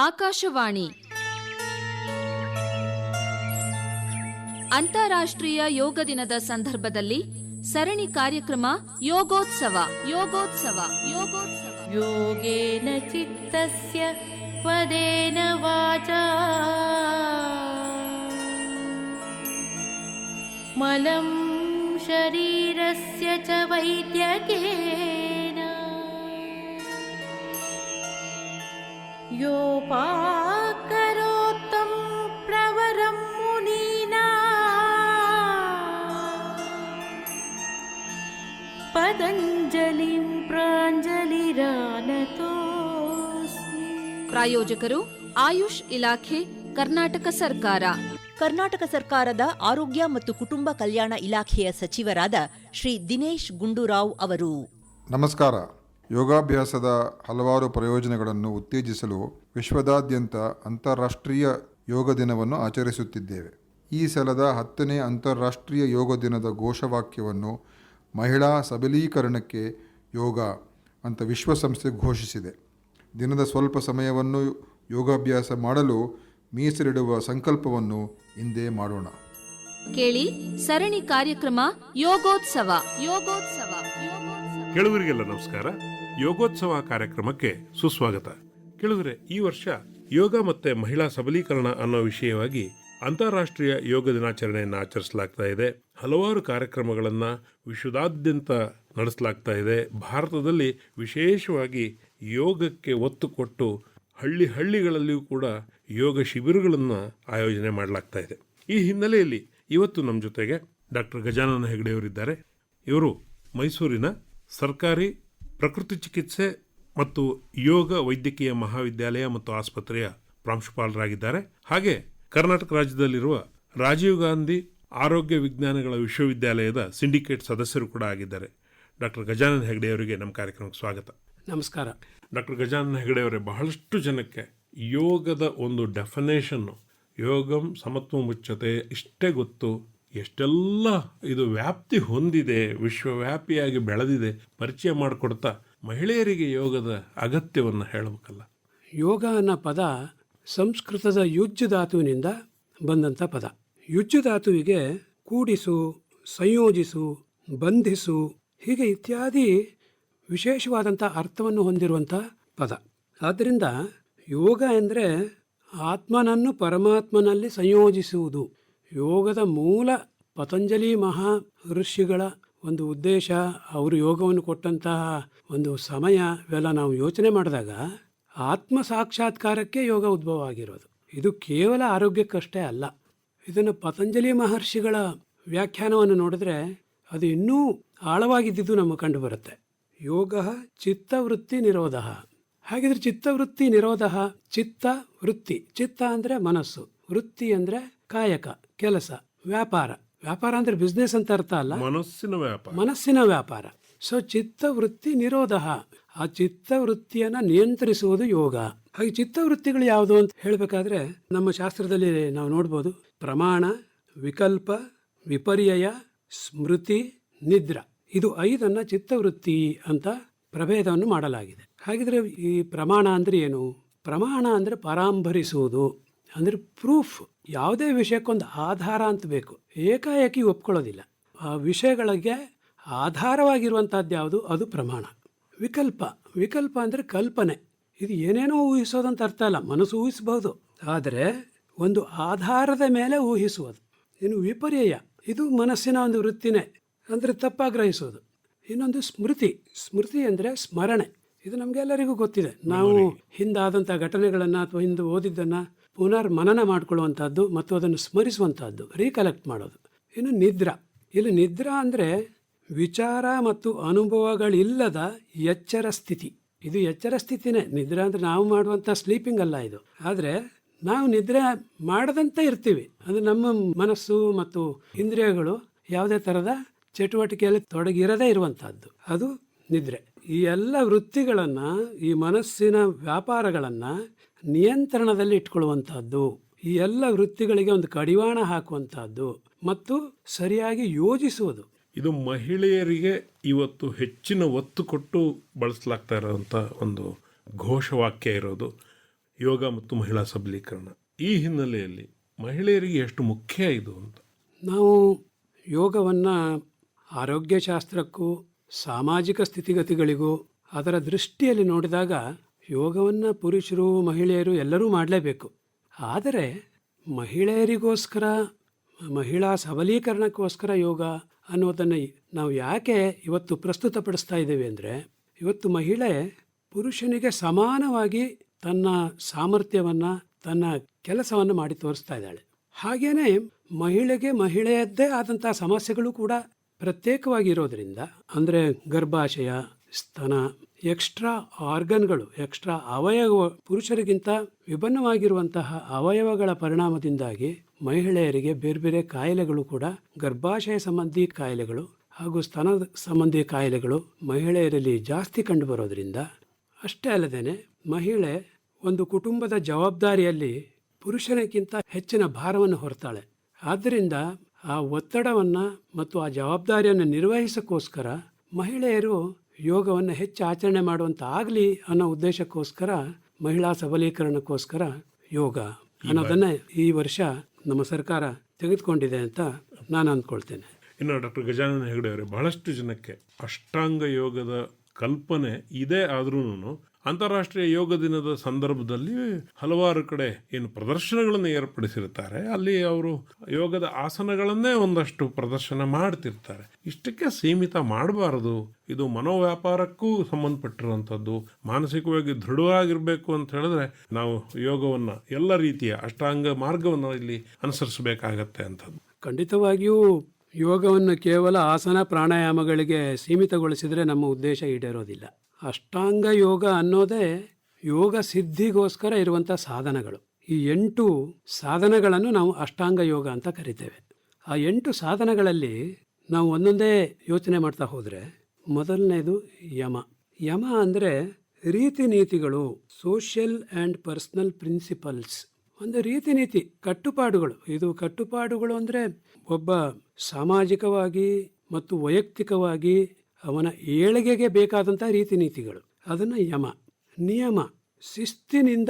ಆಕಾಶವಾಣಿ. ಅಂತಾರಾಷ್ಟ್ರೀಯ ಯೋಗ ದಿನದ ಸಂದರ್ಭದಲ್ಲಿ ಸರಣಿ ಕಾರ್ಯಕ್ರಮ ಯೋಗೋತ್ಸವ ಯೋಗೋತ್ಸವ ಯೋಗೋತ್ಸವ. ಯೋಗೇನ ಚಿತ್ತಸ್ಯ ಪದೇನ ವಾಚಾ. ಮಲಂ ಶರೀರಸ್ಯ ಚ ವೈದ್ಯಕೇ. योपाकरोत्तं प्रवरं मुनीना पतञ्जलिं प्राञ्जलिरानतोऽस्मि ಪ್ರಾಯೋಜಕರು ಆಯುಷ್ ಇಲಾಖೆ ಕರ್ನಾಟಕ ಸರ್ಕಾರ ಕರ್ನಾಟಕ ಸರ್ಕಾರದ ಆರೋಗ್ಯ ಮತ್ತು ಕುಟುಂಬ ಕಲ್ಯಾಣ ಇಲಾಖೆಯ ಸಚಿವರಾದ ಶ್ರೀ ದಿನೇಶ್ ಗುಂಡೂರಾವ್ ಅವರು ನಮಸ್ಕಾರ ಯೋಗಾಭ್ಯಾಸದ ಹಲವಾರು ಪ್ರಯೋಜನಗಳನ್ನು ಉತ್ತೇಜಿಸಲು ವಿಶ್ವದಾದ್ಯಂತ ಅಂತಾರಾಷ್ಟ್ರೀಯ ಯೋಗ ದಿನವನ್ನು ಆಚರಿಸುತ್ತಿದ್ದೇವೆ. ಈ ಸಲದ ಹತ್ತನೇ ಅಂತಾರಾಷ್ಟ್ರೀಯ ಯೋಗ ದಿನದ ಘೋಷವಾಕ್ಯವನ್ನು ಮಹಿಳಾ ಸಬಲೀಕರಣಕ್ಕೆ ಯೋಗ ಅಂತ ವಿಶ್ವಸಂಸ್ಥೆ ಘೋಷಿಸಿದೆ. ದಿನದ ಸ್ವಲ್ಪ ಸಮಯವನ್ನು ಯೋಗಾಭ್ಯಾಸ ಮಾಡಲು ಮೀಸಲಿಡುವ ಸಂಕಲ್ಪವನ್ನು ಇಂದೇ ಮಾಡೋಣ. ಕೇಳಿ ಸರಣಿ ಕಾರ್ಯಕ್ರಮ ಯೋಗೋತ್ಸವ. ಯೋಗೋತ್ಸವ. ಯೋಗೋತ್ಸವ. ಕೇಳುಗರಿಗೆಲ್ಲ ನಮಸ್ಕಾರ. ಯೋಗೋತ್ಸವ ಕಾರ್ಯಕ್ರಮಕ್ಕೆ ಸುಸ್ವಾಗತ. ಕೇಳಿದ್ರೆ ಈ ವರ್ಷ ಯೋಗ ಮತ್ತೆ ಮಹಿಳಾ ಸಬಲೀಕರಣ ಅನ್ನೋ ವಿಷಯವಾಗಿ ಅಂತಾರಾಷ್ಟ್ರೀಯ ಯೋಗ ದಿನಾಚರಣೆಯನ್ನು ಆಚರಿಸಲಾಗ್ತಾ ಇದೆ. ಹಲವಾರು ಕಾರ್ಯಕ್ರಮಗಳನ್ನು ವಿಶ್ವದಾದ್ಯಂತ ನಡೆಸಲಾಗ್ತಾ ಇದೆ. ಭಾರತದಲ್ಲಿ ವಿಶೇಷವಾಗಿ ಯೋಗಕ್ಕೆ ಒತ್ತು ಕೊಟ್ಟು ಹಳ್ಳಿ ಹಳ್ಳಿಗಳಲ್ಲಿಯೂ ಕೂಡ ಯೋಗ ಶಿಬಿರಗಳನ್ನು ಆಯೋಜನೆ ಮಾಡಲಾಗ್ತಾ ಇದೆ. ಈ ಹಿನ್ನೆಲೆಯಲ್ಲಿ ಇವತ್ತು ನಮ್ಮ ಜೊತೆಗೆ ಡಾಕ್ಟರ್ ಗಜಾನನ ಹೆಗಡೆಯವರಿದ್ದಾರೆ. ಇವರು ಮೈಸೂರಿನ ಸರ್ಕಾರಿ ಪ್ರಕೃತಿ ಚಿಕಿತ್ಸೆ ಮತ್ತು ಯೋಗ ವೈದ್ಯಕೀಯ ಮಹಾವಿದ್ಯಾಲಯ ಮತ್ತು ಆಸ್ಪತ್ರೆಯ ಪ್ರಾಂಶುಪಾಲರಾಗಿದ್ದಾರೆ. ಹಾಗೆ ಕರ್ನಾಟಕ ರಾಜ್ಯದಲ್ಲಿರುವ ರಾಜೀವ್ ಗಾಂಧಿ ಆರೋಗ್ಯ ವಿಜ್ಞಾನಗಳ ವಿಶ್ವವಿದ್ಯಾಲಯದ ಸಿಂಡಿಕೇಟ್ ಸದಸ್ಯರು ಕೂಡ ಆಗಿದ್ದಾರೆ. ಡಾಕ್ಟರ್ ಗಜಾನಂದ ಹೆಗಡೆ ಅವರಿಗೆ ನಮ್ಮ ಕಾರ್ಯಕ್ರಮಕ್ಕೆ ಸ್ವಾಗತ. ನಮಸ್ಕಾರ. ಡಾಕ್ಟರ್ ಗಜಾನಂದ ಹೆಗಡೆ ಅವರೇ ಬಹಳಷ್ಟು ಜನಕ್ಕೆ ಯೋಗದ ಒಂದು ಡೆಫಿನೇಷನ್ನು ಯೋಗಂ ಸಮತ್ವ ಮುಚ್ಚತೆ ಇಷ್ಟೇ ಗೊತ್ತು. ಎಷ್ಟೆಲ್ಲ ಇದು ವ್ಯಾಪ್ತಿ ಹೊಂದಿದೆ, ವಿಶ್ವವ್ಯಾಪಿಯಾಗಿ ಬೆಳೆದಿದೆ, ಪರಿಚಯ ಮಾಡಿಕೊಡ್ತಾ ಮಹಿಳೆಯರಿಗೆ ಯೋಗದ ಅಗತ್ಯವನ್ನು ಹೇಳಬೇಕಲ್ಲ. ಯೋಗ ಅನ್ನೋ ಪದ ಸಂಸ್ಕೃತದ ಯುಜ್ಜು ಧಾತುವಿನಿಂದ ಬಂದಂಥ ಪದ. ಯುಜ್ಜು ಧಾತುವಿಗೆ ಕೂಡಿಸು, ಸಂಯೋಜಿಸು, ಬಂಧಿಸು, ಹೀಗೆ ಇತ್ಯಾದಿ ವಿಶೇಷವಾದಂಥ ಅರ್ಥವನ್ನು ಹೊಂದಿರುವಂಥ ಪದ. ಆದ್ದರಿಂದ ಯೋಗ ಎಂದರೆ ಆತ್ಮನನ್ನು ಪರಮಾತ್ಮನಲ್ಲಿ ಸಂಯೋಜಿಸುವುದು. ಯೋಗದ ಮೂಲ ಪತಂಜಲಿ ಮಹಾ ಋಷಿಗಳ ಒಂದು ಉದ್ದೇಶ, ಅವರು ಯೋಗವನ್ನು ಕೊಟ್ಟಂತಹ ಒಂದು ಸಮಯ ಇವೆಲ್ಲ ನಾವು ಯೋಚನೆ ಮಾಡಿದಾಗ ಆತ್ಮ ಸಾಕ್ಷಾತ್ಕಾರಕ್ಕೆ ಯೋಗ ಉದ್ಭವ ಆಗಿರೋದು ಇದು ಕೇವಲ ಆರೋಗ್ಯಕ್ಕಷ್ಟೇ ಅಲ್ಲ. ಇದನ್ನು ಪತಂಜಲಿ ಮಹರ್ಷಿಗಳ ವ್ಯಾಖ್ಯಾನವನ್ನು ನೋಡಿದ್ರೆ ಅದು ಇನ್ನೂ ಆಳವಾಗಿದ್ದು ನಮಗೆ ಕಂಡು ಬರುತ್ತೆ ಯೋಗ ಚಿತ್ತವೃತ್ತಿ ನಿರೋಧ. ಹಾಗಿದ್ರೆ ಚಿತ್ತವೃತ್ತಿ ನಿರೋಧ ಚಿತ್ತ ವೃತ್ತಿ. ಚಿತ್ತ ಅಂದರೆ ಮನಸ್ಸು, ವೃತ್ತಿ ಅಂದರೆ ಕಾಯಕ. ಕೆಲಸ ವ್ಯಾಪಾರ. ವ್ಯಾಪಾರ ಅಂದರೆ ಬಿಸ್ನೆಸ್ ಅಂತ ಅರ್ಥ ಅಲ್ಲ? ಮನಸ್ಸಿನ ವ್ಯಾಪಾರ. ಮನಸ್ಸಿನ ವ್ಯಾಪಾರ. ಸೊ ಚಿತ್ತವೃತ್ತಿ ನಿರೋಧ. ಆ ಚಿತ್ತವೃತ್ತಿಯನ್ನ ನಿಯಂತ್ರಿಸುವುದು ಯೋಗ. ಹಾಗೆ ಚಿತ್ತವೃತ್ತಿಗಳು ಯಾವುದು ಅಂತ ಹೇಳಬೇಕಾದ್ರೆ ನಮ್ಮ ಶಾಸ್ತ್ರದಲ್ಲಿ ನಾವು ನೋಡ್ಬೋದು ಪ್ರಮಾಣ ವಿಕಲ್ಪ ವಿಪರ್ಯಯ ಸ್ಮೃತಿ ನಿದ್ರ. ಇದು ಐದನ್ನ ಚಿತ್ತವೃತ್ತಿ ಅಂತ ಪ್ರಭೇದವನ್ನು ಮಾಡಲಾಗಿದೆ. ಹಾಗಿದ್ರೆ ಈ ಪ್ರಮಾಣ ಅಂದ್ರೆ ಏನು? ಪ್ರಮಾಣ ಅಂದ್ರೆ ಪರಾಂಬರಿಸುವುದು. ಅಂದ್ರೆ ಪ್ರೂಫ್ ಯಾವುದೇ ವಿಷಯಕ್ಕೊಂದು ಆಧಾರ ಅಂತ ಬೇಕು. ಏಕಾಏಕಿ ಒಪ್ಕೊಳ್ಳೋದಿಲ್ಲ. ಆ ವಿಷಯಗಳಿಗೆ ಆಧಾರವಾಗಿರುವಂಥದ್ದು ಯಾವುದು? ಅದು ಪ್ರಮಾಣ. ವಿಕಲ್ಪ. ವಿಕಲ್ಪ ಅಂದರೆ ಕಲ್ಪನೆ. ಇದು ಏನೇನೋ ಊಹಿಸೋದಂತ ಅರ್ಥ ಅಲ್ಲ. ಮನಸ್ಸು ಊಹಿಸಬಹುದು. ಆದರೆ ಒಂದು ಆಧಾರದ ಮೇಲೆ ಊಹಿಸುವುದು. ಇನ್ನು ವಿಪರ್ಯಯ. ಇದು ಮನಸ್ಸಿನ ಒಂದು ವೃತ್ತಿನೇ. ಅಂದರೆ ತಪ್ಪಾಗ್ರಹಿಸೋದು ಇನ್ನೊಂದು ಸ್ಮೃತಿ. ಸ್ಮೃತಿ ಅಂದರೆ ಸ್ಮರಣೆ. ಇದು ನಮಗೆಲ್ಲರಿಗೂ ಗೊತ್ತಿದೆ. ನಾವು ಹಿಂದಾದಂಥ ಘಟನೆಗಳನ್ನು ಅಥವಾ ಹಿಂದೆ ಓದಿದ್ದನ್ನು ಪುನರ್ ಮನನ ಮಾಡಿಕೊಳ್ಳುವಂಥದ್ದು ಮತ್ತು ಅದನ್ನು ಸ್ಮರಿಸುವಂಥದ್ದು ರೀಕಲೆಕ್ಟ್ ಮಾಡೋದು. ಇನ್ನು ನಿದ್ರಾ. ಇಲ್ಲಿ ನಿದ್ರಾ ಅಂದರೆ ವಿಚಾರ ಮತ್ತು ಅನುಭವಗಳಿಲ್ಲದ ಎಚ್ಚರ ಸ್ಥಿತಿ. ಇದು ಎಚ್ಚರ ಸ್ಥಿತಿನೇ. ನಿದ್ರೆ ಅಂದರೆ ನಾವು ಮಾಡುವಂಥ ಸ್ಲೀಪಿಂಗ್ ಅಲ್ಲ ಇದು. ಆದರೆ ನಾವು ನಿದ್ರೆ ಮಾಡದಂತೆ ಇರ್ತೀವಿ. ಅಂದರೆ ನಮ್ಮ ಮನಸ್ಸು ಮತ್ತು ಇಂದ್ರಿಯಗಳು ಯಾವುದೇ ಥರದ ಚಟುವಟಿಕೆಯಲ್ಲಿ ತೊಡಗಿರದೇ ಇರುವಂಥದ್ದು. ಅದು ನಿದ್ರೆ. ಈ ಎಲ್ಲ ವೃತ್ತಿಗಳನ್ನು, ಈ ಮನಸ್ಸಿನ ವ್ಯಾಪಾರಗಳನ್ನು ನಿಯಂತ್ರಣದಲ್ಲಿ ಇಟ್ಕೊಳ್ಳುವಂಥದ್ದು ಈ ಎಲ್ಲ ವೃತ್ತಿಗಳಿಗೆ ಒಂದು ಕಡಿವಾಣ ಹಾಕುವಂತಹದ್ದು ಮತ್ತು ಸರಿಯಾಗಿ ಯೋಜಿಸುವುದು. ಇದು ಮಹಿಳೆಯರಿಗೆ ಇವತ್ತು ಹೆಚ್ಚಿನ ಒತ್ತು ಕೊಟ್ಟು ಬಳಸಲಾಗ್ತಾ ಇರೋಂಥ ಒಂದು ಘೋಷವಾಕ್ಯ ಇರೋದು ಯೋಗ ಮತ್ತು ಮಹಿಳಾ ಸಬಲೀಕರಣ. ಈ ಹಿನ್ನೆಲೆಯಲ್ಲಿ ಮಹಿಳೆಯರಿಗೆ ಎಷ್ಟು ಮುಖ್ಯ ಇದು ಅಂತ? ನಾವು ಯೋಗವನ್ನು ಆರೋಗ್ಯಶಾಸ್ತ್ರಕ್ಕೂ ಸಾಮಾಜಿಕ ಸ್ಥಿತಿಗತಿಗಳಿಗೂ ಅದರ ದೃಷ್ಟಿಯಲ್ಲಿ ನೋಡಿದಾಗ ಯೋಗವನ್ನು ಪುರುಷರು ಮಹಿಳೆಯರು ಎಲ್ಲರೂ ಮಾಡಲೇಬೇಕು. ಆದರೆ ಮಹಿಳೆಯರಿಗೋಸ್ಕರ, ಮಹಿಳಾ ಸಬಲೀಕರಣಕ್ಕೋಸ್ಕರ ಯೋಗ ಅನ್ನೋದನ್ನು ನಾವು ಯಾಕೆ ಇವತ್ತು ಪ್ರಸ್ತುತಪಡಿಸ್ತಾ ಇದ್ದೇವೆ ಅಂದರೆ, ಇವತ್ತು ಮಹಿಳೆ ಪುರುಷನಿಗೆ ಸಮಾನವಾಗಿ ತನ್ನ ಸಾಮರ್ಥ್ಯವನ್ನು, ತನ್ನ ಕೆಲಸವನ್ನು ಮಾಡಿ ತೋರಿಸ್ತಾ ಇದ್ದಾಳೆ. ಹಾಗೆಯೇ ಮಹಿಳೆಗೆ ಮಹಿಳೆಯದ್ದೇ ಆದಂಥ ಸಮಸ್ಯೆಗಳು ಕೂಡ ಪ್ರತ್ಯೇಕವಾಗಿರೋದ್ರಿಂದ ಅಂದರೆ ಗರ್ಭಾಶಯ, ಸ್ತನ ಎಕ್ಸ್ಟ್ರಾ ಆರ್ಗನ್ಗಳು, ಎಕ್ಸ್ಟ್ರಾ ಅವಯವ, ಪುರುಷರಿಗಿಂತ ವಿಭಿನ್ನವಾಗಿರುವಂತಹ ಅವಯವಗಳ ಪರಿಣಾಮದಿಂದಾಗಿ ಮಹಿಳೆಯರಿಗೆ ಬೇರೆ ಬೇರೆ ಕಾಯಿಲೆಗಳು ಕೂಡ, ಗರ್ಭಾಶಯ ಸಂಬಂಧಿ ಕಾಯಿಲೆಗಳು ಹಾಗೂ ಸ್ತನ ಸಂಬಂಧಿ ಕಾಯಿಲೆಗಳು ಮಹಿಳೆಯರಲ್ಲಿ ಜಾಸ್ತಿ ಕಂಡುಬರೋದ್ರಿಂದ ಅಷ್ಟೇ ಅಲ್ಲದೇನೆ ಮಹಿಳೆ ಒಂದು ಕುಟುಂಬದ ಜವಾಬ್ದಾರಿಯಲ್ಲಿ ಪುರುಷನಿಗಿಂತ ಹೆಚ್ಚಿನ ಭಾರವನ್ನು ಹೊರ್ತಾಳೆ. ಆದ್ದರಿಂದ ಆ ಒತ್ತಡವನ್ನು ಮತ್ತು ಆ ಜವಾಬ್ದಾರಿಯನ್ನು ನಿರ್ವಹಿಸೋಕ್ಕೋಸ್ಕರ ಮಹಿಳೆಯರು ಯೋಗವನ್ನು ಹೆಚ್ಚು ಆಚರಣೆ ಮಾಡುವಂತ ಆಗಲಿ ಅನ್ನೋ ಉದ್ದೇಶಕ್ಕೋಸ್ಕರ, ಮಹಿಳಾ ಸಬಲೀಕರಣಕ್ಕೋಸ್ಕರ ಯೋಗ ಅನ್ನೋದನ್ನೇ ಈ ವರ್ಷ ನಮ್ಮ ಸರ್ಕಾರ ತೆಗೆದುಕೊಂಡಿದೆ ಅಂತ ನಾನು ಅಂದ್ಕೊಳ್ತೇನೆ. ಇನ್ನು ಡಾಕ್ಟರ್ ಗಜಾನನ ಹೆಗಡೆ ಅವರೇ, ಬಹಳಷ್ಟು ಜನಕ್ಕೆ ಅಷ್ಟಾಂಗ ಯೋಗದ ಕಲ್ಪನೆ ಇದೆ ಆದ್ರೂ ಅಂತಾರಾಷ್ಟ್ರೀಯ ಯೋಗ ದಿನದ ಸಂದರ್ಭದಲ್ಲಿ ಹಲವಾರು ಕಡೆ ಏನು ಪ್ರದರ್ಶನಗಳನ್ನು ಏರ್ಪಡಿಸಿರ್ತಾರೆ ಅಲ್ಲಿ ಅವರು ಯೋಗದ ಆಸನಗಳನ್ನೇ ಒಂದಷ್ಟು ಪ್ರದರ್ಶನ ಮಾಡ್ತಿರ್ತಾರೆ. ಇಷ್ಟಕ್ಕೆ ಸೀಮಿತ ಮಾಡಬಾರದು. ಇದು ಮನೋವ್ಯಾಪಾರಕ್ಕೂ ಸಂಬಂಧಪಟ್ಟಿರುವಂಥದ್ದು. ಮಾನಸಿಕವಾಗಿ ದೃಢವಾಗಿರಬೇಕು ಅಂತ ಹೇಳಿದ್ರೆ ನಾವು ಯೋಗವನ್ನು ಎಲ್ಲ ರೀತಿಯ ಅಷ್ಟಾಂಗ ಮಾರ್ಗವನ್ನು ಇಲ್ಲಿ ಅನುಸರಿಸಬೇಕಾಗತ್ತೆ ಅಂತದ್ದು ಖಂಡಿತವಾಗಿಯೂ ಯೋಗವನ್ನು ಕೇವಲ ಆಸನ ಪ್ರಾಣಾಯಾಮಗಳಿಗೆ ಸೀಮಿತಗೊಳಿಸಿದರೆ ನಮ್ಮ ಉದ್ದೇಶ ಈಡೇರೋದಿಲ್ಲ. ಅಷ್ಟಾಂಗ ಯೋಗ ಅನ್ನೋದೇ ಯೋಗ ಸಿದ್ಧಿಗೋಸ್ಕರ ಇರುವಂಥ ಸಾಧನಗಳು. ಈ ಎಂಟು ಸಾಧನಗಳನ್ನು ನಾವು ಅಷ್ಟಾಂಗ ಯೋಗ ಅಂತ ಕರಿತೇವೆ. ಆ ಎಂಟು ಸಾಧನಗಳಲ್ಲಿ ನಾವು ಒಂದೊಂದೇ ಯೋಚನೆ ಮಾಡ್ತಾ ಹೋದರೆ ಮೊದಲನೇದು ಯಮ. ಯಮ ಅಂದರೆ ರೀತಿ ನೀತಿಗಳು ಸೋಷಿಯಲ್ ಆ್ಯಂಡ್ ಪರ್ಸ್ನಲ್ ಪ್ರಿನ್ಸಿಪಲ್ಸ್ ಒಂದು ರೀತಿ ನೀತಿ, ಕಟ್ಟುಪಾಡುಗಳು. ಇದು ಕಟ್ಟುಪಾಡುಗಳು ಅಂದರೆ ಒಬ್ಬ ಸಾಮಾಜಿಕವಾಗಿ ಮತ್ತು ವೈಯಕ್ತಿಕವಾಗಿ ಅವನ ಏಳಿಗೆಗೆ ಬೇಕಾದಂಥ ರೀತಿ ನೀತಿಗಳು. ಅದನ್ನು ಯಮ. ನಿಯಮ ಶಿಸ್ತಿನಿಂದ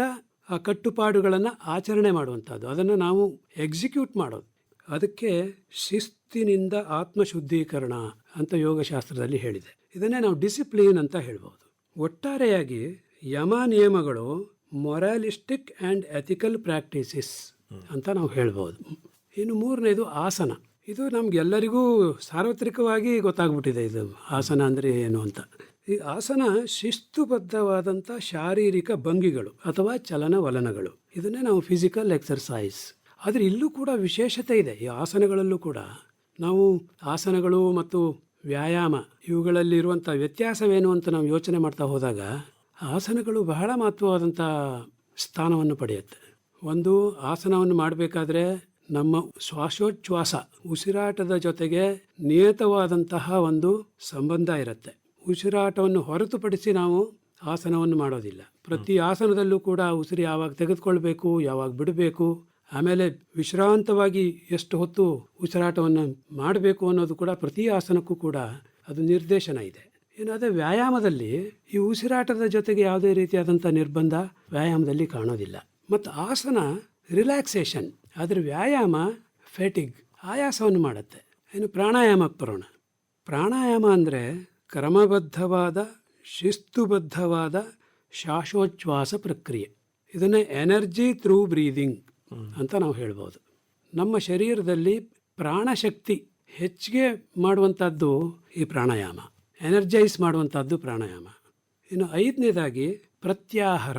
ಆ ಕಟ್ಟುಪಾಡುಗಳನ್ನು ಆಚರಣೆ ಮಾಡುವಂಥದ್ದು ಅದನ್ನು ನಾವು ಎಕ್ಸಿಕ್ಯೂಟ್ ಮಾಡೋದು. ಅದಕ್ಕೆ ಶಿಸ್ತಿನಿಂದ ಆತ್ಮಶುದ್ಧೀಕರಣ ಅಂತ ಯೋಗಶಾಸ್ತ್ರದಲ್ಲಿ ಹೇಳಿದೆ. ಇದನ್ನೇ ನಾವು ಡಿಸಿಪ್ಲಿನ್ ಅಂತ ಹೇಳ್ಬೋದು ಒಟ್ಟಾರೆಯಾಗಿ ಯಮ ನಿಯಮಗಳು ಮೊರಾಲಿಸ್ಟಿಕ್ ಆ್ಯಂಡ್ ಎಥಿಕಲ್ ಪ್ರಾಕ್ಟೀಸಸ್ ಅಂತ ನಾವು ಹೇಳ್ಬೋದು ಇನ್ನು ಮೂರನೇದು ಆಸನ. ಇದು ನಮಗೆಲ್ಲರಿಗೂ ಸಾರ್ವತ್ರಿಕವಾಗಿ ಗೊತ್ತಾಗ್ಬಿಟ್ಟಿದೆ ಇದು ಆಸನ ಅಂದರೆ ಏನು ಅಂತ. ಈ ಆಸನ ಶಿಸ್ತುಬದ್ಧವಾದಂಥ ಶಾರೀರಿಕ ಭಂಗಿಗಳು ಅಥವಾ ಚಲನವಲನಗಳು. ಇದನ್ನೇ ನಾವು ಫಿಸಿಕಲ್ ಎಕ್ಸರ್ಸೈಸ್ ಆದರೆ ಇಲ್ಲೂ ಕೂಡ ವಿಶೇಷತೆ ಇದೆ. ಈ ಆಸನಗಳಲ್ಲೂ ಕೂಡ ನಾವು ಆಸನಗಳು ಮತ್ತು ವ್ಯಾಯಾಮ ಇವುಗಳಲ್ಲಿರುವಂಥ ವ್ಯತ್ಯಾಸವೇನು ಅಂತ ನಾವು ಯೋಚನೆ ಮಾಡ್ತಾ ಹೋದಾಗ ಆಸನಗಳು ಬಹಳ ಮಹತ್ವವಾದಂಥ ಸ್ಥಾನವನ್ನು ಪಡೆಯುತ್ತೆ. ಒಂದು ಆಸನವನ್ನು ಮಾಡಬೇಕಾದ್ರೆ ನಮ್ಮ ಶ್ವಾಸೋಚ್ಛ್ವಾಸ ಉಸಿರಾಟದ ಜೊತೆಗೆ ನಿಯತವಾದಂತಹ ಒಂದು ಸಂಬಂಧ ಇರುತ್ತೆ. ಉಸಿರಾಟವನ್ನು ಹೊರತುಪಡಿಸಿ ನಾವು ಆಸನವನ್ನು ಮಾಡೋದಿಲ್ಲ. ಪ್ರತಿ ಆಸನದಲ್ಲೂ ಕೂಡ ಉಸಿರು ಯಾವಾಗ ತೆಗೆದುಕೊಳ್ಬೇಕು, ಯಾವಾಗ ಬಿಡಬೇಕು, ಆಮೇಲೆ ವಿಶ್ರಾಂತವಾಗಿ ಎಷ್ಟು ಹೊತ್ತು ಉಸಿರಾಟವನ್ನು ಮಾಡಬೇಕು ಅನ್ನೋದು ಕೂಡ ಪ್ರತಿ ಆಸನಕ್ಕೂ ಕೂಡ ಅದು ನಿರ್ದೇಶನ ಇದೆ. ಏನಾದರೆ ವ್ಯಾಯಾಮದಲ್ಲಿ ಈ ಉಸಿರಾಟದ ಜೊತೆಗೆ ಯಾವುದೇ ರೀತಿಯಾದಂಥ ನಿರ್ಬಂಧ ವ್ಯಾಯಾಮದಲ್ಲಿ ಕಾಣೋದಿಲ್ಲ. ಮತ್ತು ಆಸನ ರಿಲ್ಯಾಕ್ಸೇಷನ್ ಅದರ ವ್ಯಾಯಾಮ ಫೆಟಿಗ್ ಆಯಾಸವನ್ನು ಮಾಡುತ್ತೆ. ಇನ್ನು ಪ್ರಾಣಾಯಾಮಕ್ಕೆ ಬರೋಣ. ಪ್ರಾಣಾಯಾಮ ಅಂದರೆ ಕ್ರಮಬದ್ಧವಾದ, ಶಿಸ್ತುಬದ್ಧವಾದ, ಶ್ವಾಸೋಚ್ಛ್ವಾಸ ಪ್ರಕ್ರಿಯೆ. ಇದನ್ನೇ ಎನರ್ಜಿ ಥ್ರೂ ಬ್ರೀದಿಂಗ್ ಅಂತ ನಾವು ಹೇಳ್ಬೋದು. ನಮ್ಮ ಶರೀರದಲ್ಲಿ ಪ್ರಾಣಶಕ್ತಿ ಹೆಚ್ಚಿಗೆ ಮಾಡುವಂಥದ್ದು ಈ ಪ್ರಾಣಾಯಾಮ. ಎನರ್ಜೈಸ್ ಮಾಡುವಂಥದ್ದು ಪ್ರಾಣಾಯಾಮ. ಇನ್ನು ಐದನೇದಾಗಿ ಪ್ರತ್ಯಾಹಾರ.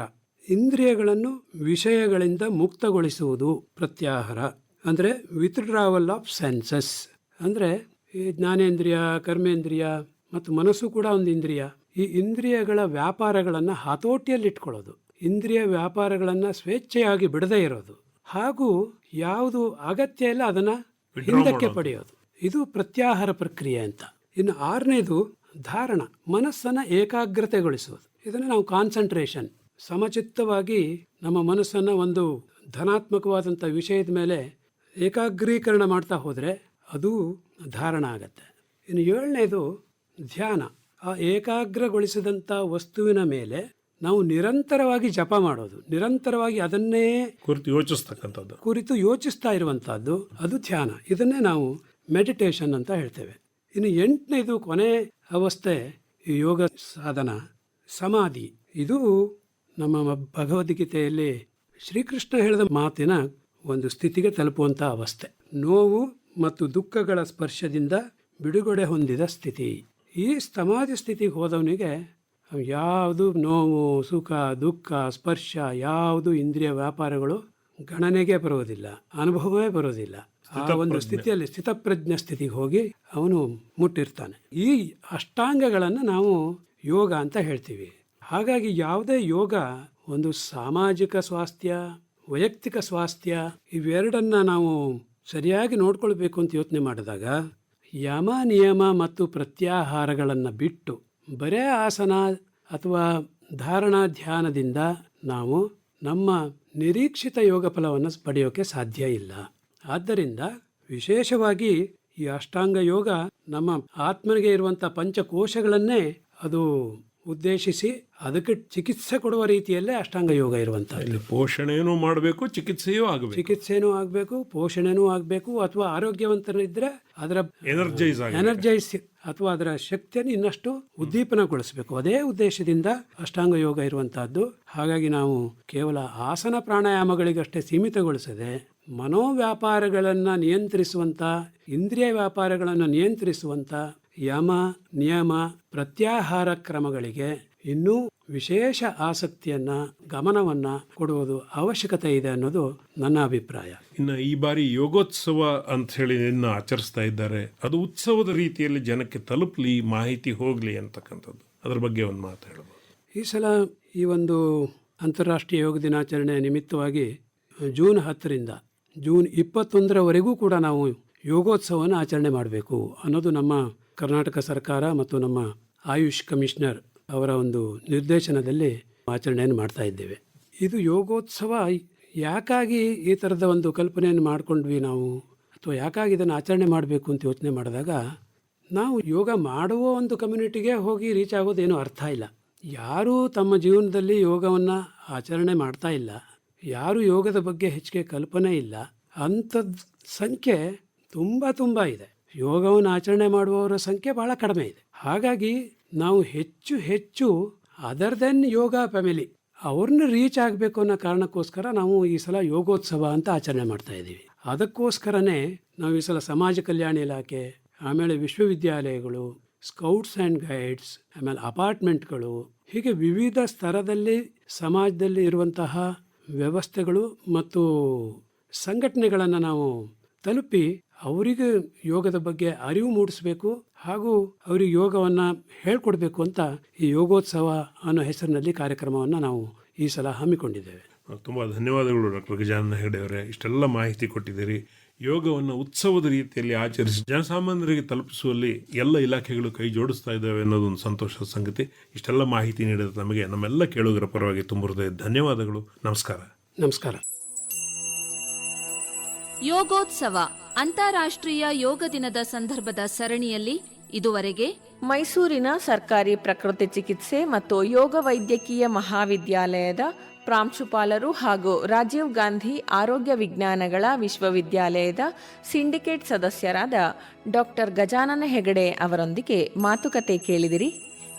ಇಂದ್ರಿಯಗಳನ್ನು ವಿಷಯಗಳಿಂದ ಮುಕ್ತಗೊಳಿಸುವುದು ಪ್ರತ್ಯಾಹಾರ. ಅಂದರೆ ವಿತ್ಡ್ರಾವಲ್ ಆಫ್ ಸೆನ್ಸಸ್ ಅಂದರೆ ಈ ಜ್ಞಾನೇಂದ್ರಿಯ ಕರ್ಮೇಂದ್ರಿಯ ಮತ್ತು ಮನಸ್ಸು ಕೂಡ ಒಂದು ಇಂದ್ರಿಯ. ಈ ಇಂದ್ರಿಯಗಳ ವ್ಯಾಪಾರಗಳನ್ನು ಹತೋಟಿಯಲ್ಲಿಟ್ಕೊಳ್ಳೋದು. ಇಂದ್ರಿಯ ವ್ಯಾಪಾರಗಳನ್ನು ಸ್ವೇಚ್ಛೆಯಾಗಿ ಬಿಡದೇ ಇರೋದು. ಹಾಗೂ ಯಾವುದು ಅಗತ್ಯ ಇಲ್ಲ ಅದನ್ನು ಹಿಂದಕ್ಕೆ ಪಡೆಯೋದು. ಇದು ಪ್ರತ್ಯಾಹಾರ ಪ್ರಕ್ರಿಯೆ ಅಂತ. ಇನ್ನು ಆರನೇದು ಧಾರಣ. ಮನಸ್ಸನ್ನು ಏಕಾಗ್ರತೆಗೊಳಿಸುವುದು. ಇದನ್ನು ನಾವು ಕಾನ್ಸಂಟ್ರೇಷನ್ ಸಮಚಿತ್ತವಾಗಿ ನಮ್ಮ ಮನಸ್ಸನ್ನು ಒಂದು ಧನಾತ್ಮಕವಾದಂಥ ವಿಷಯದ ಮೇಲೆ ಏಕಾಗ್ರೀಕರಣ ಮಾಡ್ತಾ ಹೋದರೆ ಅದು ಧಾರಣ ಆಗತ್ತೆ. ಇನ್ನು ಏಳನೇದು ಧ್ಯಾನ. ಆ ಏಕಾಗ್ರಗೊಳಿಸಿದಂಥ ವಸ್ತುವಿನ ಮೇಲೆ ನಾವು ನಿರಂತರವಾಗಿ ಜಪ ಮಾಡೋದು. ನಿರಂತರವಾಗಿ ಅದನ್ನೇ ಕುರಿತು ಯೋಚಿಸ್ತಕ್ಕಂಥದ್ದು. ಕುರಿತು ಯೋಚಿಸ್ತಾ ಇರುವಂಥದ್ದು ಅದು ಧ್ಯಾನ. ಇದನ್ನೇ ನಾವು ಮೆಡಿಟೇಷನ್ ಅಂತ ಹೇಳ್ತೇವೆ. ಇನ್ನು ಎಂಟನೇದು ಕೊನೆ ಅವಸ್ಥೆ ಯೋಗ ಸಾಧನ. ಸಮಾಧಿ. ಇದು ನಮ್ಮ ಭಗವದ್ಗೀತೆಯಲ್ಲಿ ಶ್ರೀಕೃಷ್ಣ ಹೇಳಿದ ಮಾತಿನ ಒಂದು ಸ್ಥಿತಿಗೆ ತಲುಪುವಂಥ ಅವಸ್ಥೆ. ನೋವು ಮತ್ತು ದುಃಖಗಳ ಸ್ಪರ್ಶದಿಂದ ಬಿಡುಗಡೆ ಹೊಂದಿದ ಸ್ಥಿತಿ. ಈ ಸಮಾಧಿ ಸ್ಥಿತಿಗೆ ಹೋದವನಿಗೆ ಯಾವುದು ನೋವು ಸುಖ ದುಃಖ ಸ್ಪರ್ಶ ಯಾವುದು ಇಂದ್ರಿಯ ವ್ಯಾಪಾರಗಳು ಗಣನೆಗೆ ಬರೋದಿಲ್ಲ ಅನುಭವವೇ ಬರೋದಿಲ್ಲ ಆ ಒಂದು ಸ್ಥಿತಿಯಲ್ಲಿ ಸ್ಥಿತಪ್ರಜ್ಞ ಸ್ಥಿತಿಗೆ ಹೋಗಿ ಅವನು ಮುಟ್ಟಿರ್ತಾನೆ. ಈ ಅಷ್ಟಾಂಗಗಳನ್ನು ನಾವು ಯೋಗ ಅಂತ ಹೇಳ್ತೀವಿ. ಹಾಗಾಗಿ ಯಾವುದೇ ಯೋಗ, ಒಂದು ಸಾಮಾಜಿಕ ಸ್ವಾಸ್ಥ್ಯ, ವೈಯಕ್ತಿಕ ಸ್ವಾಸ್ಥ್ಯ, ಇವೆರಡನ್ನ ನಾವು ಸರಿಯಾಗಿ ನೋಡ್ಕೊಳ್ಬೇಕು ಅಂತ ಯೋಚನೆ ಮಾಡಿದಾಗ, ಯಮ, ನಿಯಮ ಮತ್ತು ಪ್ರತ್ಯಾಹಾರಗಳನ್ನು ಬಿಟ್ಟು ಬರೇ ಆಸನ ಅಥವಾ ಧಾರಣಾ ಧ್ಯಾನದಿಂದ ನಾವು ನಮ್ಮ ನಿರೀಕ್ಷಿತ ಯೋಗ ಫಲವನ್ನು ಪಡೆಯೋಕೆ ಸಾಧ್ಯ ಇಲ್ಲ. ಆದ್ದರಿಂದ ವಿಶೇಷವಾಗಿ ಈ ಅಷ್ಟಾಂಗ ಯೋಗ ನಮ್ಮ ಆತ್ಮನಿಗೆ ಇರುವಂಥ ಪಂಚಕೋಶಗಳನ್ನೇ ಅದು ಉದ್ದೇಶಿಸಿ ಅದಕ್ಕೆ ಚಿಕಿತ್ಸೆ ಕೊಡುವ ರೀತಿಯಲ್ಲೇ ಅಷ್ಟಾಂಗ ಯೋಗ ಇರುವಂಥದ್ದು. ಇಲ್ಲಿ ಪೋಷಣೆಯೂ ಮಾಡಬೇಕು ಚಿಕಿತ್ಸೆಯೂ ಆಗಬೇಕು. ಚಿಕಿತ್ಸೆನೂ ಆಗಬೇಕು ಪೋಷಣೆನೂ ಆಗಬೇಕು ಅಥವಾ ಆರೋಗ್ಯವಂತರಿದ್ರೆ ಅದರ ಎನರ್ಜೈಸ್ ಎನರ್ಜೈಸ್ ಅಥವಾ ಅದರ ಶಕ್ತಿಯನ್ನು ಇನ್ನಷ್ಟು ಉದ್ದೀಪನಗೊಳಿಸಬೇಕು. ಅದೇ ಉದ್ದೇಶದಿಂದ ಅಷ್ಟಾಂಗ ಯೋಗ ಇರುವಂತಹದ್ದು ಹಾಗಾಗಿ ನಾವು ಕೇವಲ ಆಸನ ಪ್ರಾಣಾಯಾಮಗಳಿಗಷ್ಟೇ ಸೀಮಿತಗೊಳಿಸದೆ ಮನೋವ್ಯಾಪಾರಗಳನ್ನು ನಿಯಂತ್ರಿಸುವಂಥ ಇಂದ್ರಿಯ ವ್ಯಾಪಾರಗಳನ್ನು ನಿಯಂತ್ರಿಸುವಂತ ಯಮ ನಿಯಮ ಪ್ರತ್ಯಾಹಾರ ಕ್ರಮಗಳಿಗೆ ಇನ್ನೂ ವಿಶೇಷ ಆಸಕ್ತಿಯನ್ನ ಗಮನವನ್ನ ಕೊಡುವುದು ಅವಶ್ಯಕತೆ ಇದೆ ಅನ್ನೋದು ನನ್ನ ಅಭಿಪ್ರಾಯ. ಇನ್ನು ಈ ಬಾರಿ ಯೋಗೋತ್ಸವ ಅಂತ ಹೇಳಿ ಆಚರಿಸ್ತಾ ಇದ್ದಾರೆ. ಅದು ಉತ್ಸವದ ರೀತಿಯಲ್ಲಿ ಜನಕ್ಕೆ ತಲುಪಲಿ ಮಾಹಿತಿ ಹೋಗಲಿ ಅಂತಕ್ಕಂಥದ್ದು. ಅದ್ರ ಬಗ್ಗೆ ಒಂದು ಮಾತು ಹೇಳಬಹುದು ಈ ಸಲ ಈ ಒಂದು ಅಂತಾರಾಷ್ಟ್ರೀಯ ಯೋಗ ದಿನಾಚರಣೆ ನಿಮಿತ್ತವಾಗಿ ಜೂನ್ ಹತ್ತರಿಂದ ಜೂನ್ ಇಪ್ಪತ್ತೊಂದರವರೆಗೂ ಕೂಡ ನಾವು ಯೋಗೋತ್ಸವವನ್ನು ಆಚರಣೆ ಮಾಡಬೇಕು ಅನ್ನೋದು ನಮ್ಮ ಕರ್ನಾಟಕ ಸರ್ಕಾರ ಮತ್ತು ನಮ್ಮ ಆಯುಷ್ ಕಮಿಷನರ್ ಅವರ ಒಂದು ನಿರ್ದೇಶನದಲ್ಲಿ ಆಚರಣೆಯನ್ನು ಮಾಡ್ತಾ ಇದ್ದೇವೆ. ಇದು ಯೋಗೋತ್ಸವ. ಯಾಕಾಗಿ ಈ ಥರದ ಒಂದು ಕಲ್ಪನೆಯನ್ನು ಮಾಡಿಕೊಂಡ್ವಿ ನಾವು? ಅಥವಾ ಯಾಕಾಗಿ ಇದನ್ನು ಆಚರಣೆ ಮಾಡಬೇಕು ಅಂತ ಯೋಚನೆ ಮಾಡಿದಾಗ, ನಾವು ಯೋಗ ಮಾಡುವ ಒಂದು ಕಮ್ಯುನಿಟಿಗೆ ಹೋಗಿ ರೀಚ್ ಆಗೋದೇನು ಅರ್ಥ ಇಲ್ಲ. ಯಾರೂ ತಮ್ಮ ಜೀವನದಲ್ಲಿ ಯೋಗವನ್ನು ಆಚರಣೆ ಮಾಡ್ತಾ ಇಲ್ಲ. ಯಾರು ಯೋಗದ ಬಗ್ಗೆ ಹೆಚ್ಚಿಗೆ ಕಲ್ಪನೆ ಇಲ್ಲ. ಅಂಥದ್ದು ಸಂಖ್ಯೆ ತುಂಬ ತುಂಬ ಇದೆ. ಯೋಗವನ್ನು ಆಚರಣೆ ಮಾಡುವವರ ಸಂಖ್ಯೆ ಬಹಳ ಕಡಿಮೆ ಇದೆ. ಹಾಗಾಗಿ ನಾವು ಹೆಚ್ಚು ಹೆಚ್ಚು ಅದರ್ ದೆನ್ ಯೋಗ ಫ್ಯಾಮಿಲಿ ಅವ್ರನ್ನ ರೀಚ್ ಆಗಬೇಕು ಅನ್ನೋ ಕಾರಣಕ್ಕೋಸ್ಕರ ನಾವು ಈ ಸಲ ಯೋಗೋತ್ಸವ ಅಂತ ಆಚರಣೆ ಮಾಡ್ತಾ ಇದ್ದೀವಿ. ಅದಕ್ಕೋಸ್ಕರನೇ ನಾವು ಈ ಸಲ ಸಮಾಜ ಕಲ್ಯಾಣ ಇಲಾಖೆ, ಆಮೇಲೆ ವಿಶ್ವವಿದ್ಯಾಲಯಗಳು ಸ್ಕೌಟ್ಸ್ ಆ್ಯಂಡ್ ಗೈಡ್ಸ್ ಆಮೇಲೆ ಅಪಾರ್ಟ್ಮೆಂಟ್ಗಳು ಹೀಗೆ ವಿವಿಧ ಸ್ತರದಲ್ಲಿ ಸಮಾಜದಲ್ಲಿ ಇರುವಂತಹ ವ್ಯವಸ್ಥೆಗಳು ಮತ್ತು ಸಂಘಟನೆಗಳನ್ನು ನಾವು ತಲುಪಿ ಅವರಿಗೆ ಯೋಗದ ಬಗ್ಗೆ ಅರಿವು ಮೂಡಿಸಬೇಕು ಹಾಗೂ ಅವರಿಗೆ ಯೋಗವನ್ನು ಹೇಳ್ಕೊಡ್ಬೇಕು ಅಂತ ಈ ಯೋಗೋತ್ಸವ ಅನ್ನೋ ಹೆಸರಿನಲ್ಲಿ ಕಾರ್ಯಕ್ರಮವನ್ನು ನಾವು ಈ ಸಲ ಹಮ್ಮಿಕೊಂಡಿದ್ದೇವೆ. ತುಂಬ ಧನ್ಯವಾದಗಳು ಡಾಕ್ಟರ್ ಗಜಾನನ ಹೆಗಡೆ ಅವರೇ. ಇಷ್ಟೆಲ್ಲ ಮಾಹಿತಿ ಕೊಟ್ಟಿದ್ದೀರಿ. ಯೋಗವನ್ನು ಉತ್ಸವದ ರೀತಿಯಲ್ಲಿ ಆಚರಿಸಿ ಜನಸಾಮಾನ್ಯರಿಗೆ ತಲುಪಿಸುವಲ್ಲಿ ಎಲ್ಲ ಇಲಾಖೆಗಳು ಕೈ ಜೋಡಿಸ್ತಾ ಇದ್ದಾವೆ ಅನ್ನೋದೊಂದು ಸಂತೋಷದ ಸಂಗತಿ. ಇಷ್ಟೆಲ್ಲ ಮಾಹಿತಿ ನೀಡಿದ ನಮಗೆ ನಮ್ಮೆಲ್ಲ ಕೇಳುಗರ ಪರವಾಗಿ ತುಂಬ ಹೃದಯ ಧನ್ಯವಾದಗಳು. ನಮಸ್ಕಾರ. ನಮಸ್ಕಾರ. ಯೋಗೋತ್ಸವ, ಅಂತಾರಾಷ್ಟ್ರೀಯ ಯೋಗ ದಿನದ ಸಂದರ್ಭದ ಸರಣಿಯಲ್ಲಿ ಇದುವರೆಗೆ ಮೈಸೂರಿನ ಸರ್ಕಾರಿ ಪ್ರಕೃತಿ ಚಿಕಿತ್ಸೆ ಮತ್ತು ಯೋಗ ವೈದ್ಯಕೀಯ ಮಹಾವಿದ್ಯಾಲಯದ ಪ್ರಾಂಶುಪಾಲರು ಹಾಗೂ ರಾಜೀವ್ ಗಾಂಧಿ ಆರೋಗ್ಯ ವಿಜ್ಞಾನಗಳ ವಿಶ್ವವಿದ್ಯಾಲಯದ ಸಿಂಡಿಕೇಟ್ ಸದಸ್ಯರಾದ ಡಾಕ್ಟರ್ ಗಜಾನನ ಹೆಗಡೆ ಅವರೊಂದಿಗೆ ಮಾತುಕತೆ ಕೇಳಿದಿರಿ.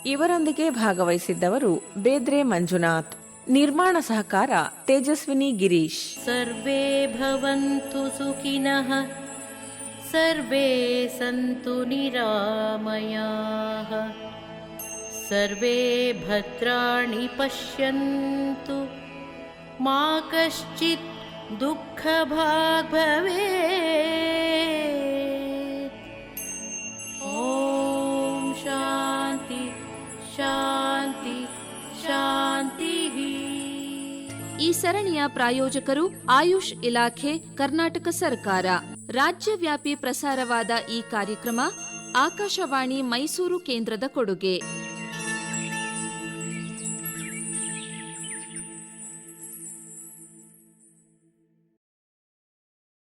ಇವರೊಂದಿಗೆ ಭಾಗವಹಿಸಿದ್ದವರು ಬೇದ್ರೆ ಮಂಜುನಾಥ್. निर्माण सहकार तेजस्विनी गिरीश सर्वे भवन्तु सुखिनः सर्वे सन्तु निरामयाः सर्वे भद्राणि पश्यन्तु मा कश्चित् दुःखभाग् भवेत् ಈ ಸರಣಿಯ ಪ್ರಾಯೋಜಕರು ಆಯುಷ್ ಇಲಾಖೆ, ಕರ್ನಾಟಕ ಸರ್ಕಾರ. ರಾಜ್ಯವ್ಯಾಪಿ ಪ್ರಸಾರವಾದ ಈ ಕಾರ್ಯಕ್ರಮ ಆಕಾಶವಾಣಿ ಮೈಸೂರು ಕೇಂದ್ರದ ಕೊಡುಗೆ.